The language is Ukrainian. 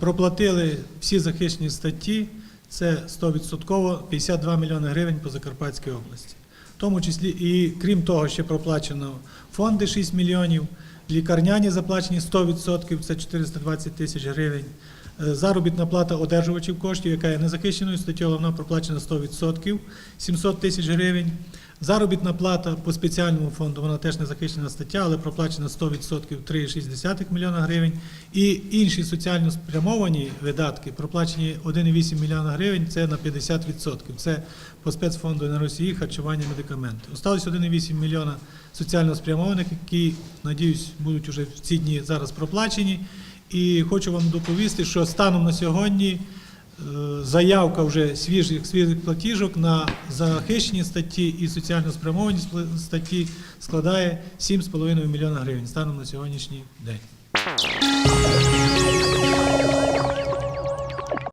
Проплатили всі захищені статті, це 100% 52 мільйони гривень по Закарпатській області. В тому числі і крім того, ще проплачено фонди 6 мільйонів, лікарняні заплачені 100%, це 420 тисяч гривень. Е, Заробітна плата одержувачів коштів, яка є незахищеною статтею, але вона проплачена 100%, 700 тисяч гривень. Заробітна плата по спеціальному фонду, вона теж не захищена стаття, але проплачена 100% 3,6 мільйона гривень. І інші соціально спрямовані видатки проплачені 1,8 мільйона гривень, це на 50%. Це по спецфонду на Росії харчування медикаменти. Осталось 1,8 мільйона соціально спрямованих, які, надіюсь, будуть уже в ці дні зараз проплачені. І хочу вам доповісти, що станом на сьогодні заявка вже свіжих свіжих платіжок на захищені статті і соціально спрямовані статті складає 7,5 мільйона гривень станом на сьогоднішній день.